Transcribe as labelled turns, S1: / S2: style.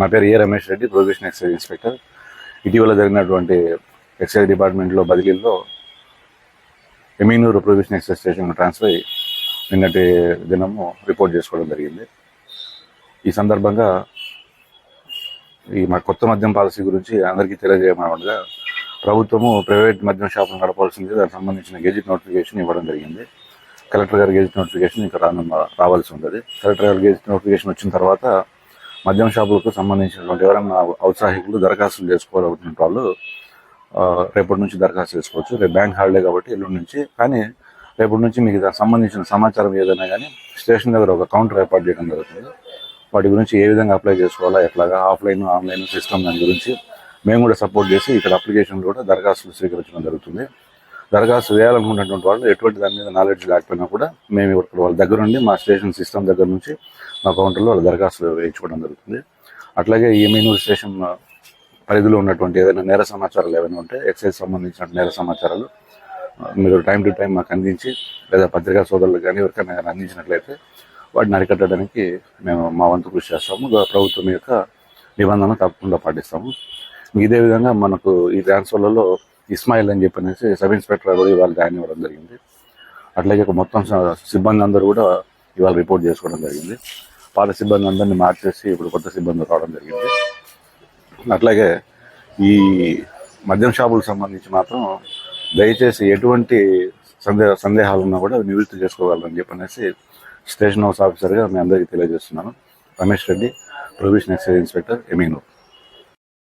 S1: నా పేరు A Ramesh Reddy provision excise inspector ఇటీవల జరిగినటువంటి ఎక్సైజ్ డిపార్ట్మెంట్లో బదిలీల్లో Eminur provision excise station transfer అయ్యి నిన్నటి దినము రిపోర్ట్ చేసుకోవడం జరిగింది. ఈ సందర్భంగా ఈ మా కొత్త మద్యం పాలసీ గురించి అందరికీ తెలియజేయమనగా ప్రభుత్వము ప్రైవేట్ మద్యం షాపులు నడపాల్సింది దానికి సంబంధించిన గెజిట్ నోటిఫికేషన్ ఇవ్వడం జరిగింది. కలెక్టర్ గారి గెజిట్ నోటిఫికేషన్ ఇంకా రానున్న రావాల్సి ఉంటుంది కలెక్టర్ గారి గెజిట్ నోటిఫికేషన్ వచ్చిన తర్వాత మద్యం షాపులకు సంబంధించినటువంటి ఎవరైనా ఔత్సాహికులు దరఖాస్తులు చేసుకోవాలనుకున్న వాళ్ళు రేపటి నుంచి దరఖాస్తు చేసుకోవచ్చు. రేపు బ్యాంక్ హాలిడే కాబట్టి ఎల్లుండి నుంచి కానీ రేపటి నుంచి మీకు దానికి సంబంధించిన సమాచారం ఏదైనా కానీ స్టేషన్ దగ్గర ఒక కౌంటర్ ఏర్పాటు చేయడం జరుగుతుంది. వాటి గురించి ఏ విధంగా అప్లై చేసుకోవాలా ఎట్లాగా ఆఫ్లైన్ ఆన్లైన్ సిస్టమ్ దాని గురించి మేము కూడా సపోర్ట్ చేసి ఇక్కడ అప్లికేషన్లు కూడా దరఖాస్తులు స్వీకరించడం జరుగుతుంది. దరఖాస్తు వేయాలనుకున్నటువంటి వాళ్ళు ఎటువంటి దాని మీద నాలెడ్జ్ లేకపోయినా కూడా మేము ఇక్కడ వాళ్ళ దగ్గర నుండి మా స్టేషన్ సిస్టమ్ దగ్గర నుంచి మా కౌంటర్లో వాళ్ళ దరఖాస్తులు వేయించుకోవడం జరుగుతుంది. అట్లాగే ఈ మీను స్టేషన్ పరిధిలో ఉన్నటువంటి ఏదైనా నేర సమాచారాలు ఏమైనా ఉంటే ఎక్సైజ్ సంబంధించిన నేర సమాచారాలు మీరు టైం టు టైం మాకు అందించి లేదా పత్రికా సోదరులు కానీ ఎవరికైనా కానీ అందించినట్లయితే వాటిని అరికట్టడానికి మేము మా వంతు కృషి చేస్తాము. ప్రభుత్వం యొక్క నిబంధన తప్పకుండా పాటిస్తాము. ఇదే విధంగా మనకు ఈ ట్రాన్స్ఫర్లలో ఇస్మాయిల్ అని చెప్పనేసి సబ్ ఇన్స్పెక్టర్ కూడా ఇవాళ జాయిన్ అవ్వడం జరిగింది. అట్లాగే ఒక మొత్తం సిబ్బంది అందరూ కూడా ఇవాళ రిపోర్ట్ చేసుకోవడం జరిగింది. పాత సిబ్బంది అందరినీ మార్చేసి ఇప్పుడు కొత్త సిబ్బంది రావడం జరిగింది. అట్లాగే ఈ మద్యం షాపులకు సంబంధించి మాత్రం దయచేసి ఎటువంటి సందేహ సందేహాలు ఉన్నా కూడా నివృత్తి చేసుకోగలరని చెప్పనేసి స్టేషన్ హౌస్ ఆఫీసర్గా మీ అందరికీ తెలియజేస్తున్నాను. Ramesh Reddy provision excise inspector Eminur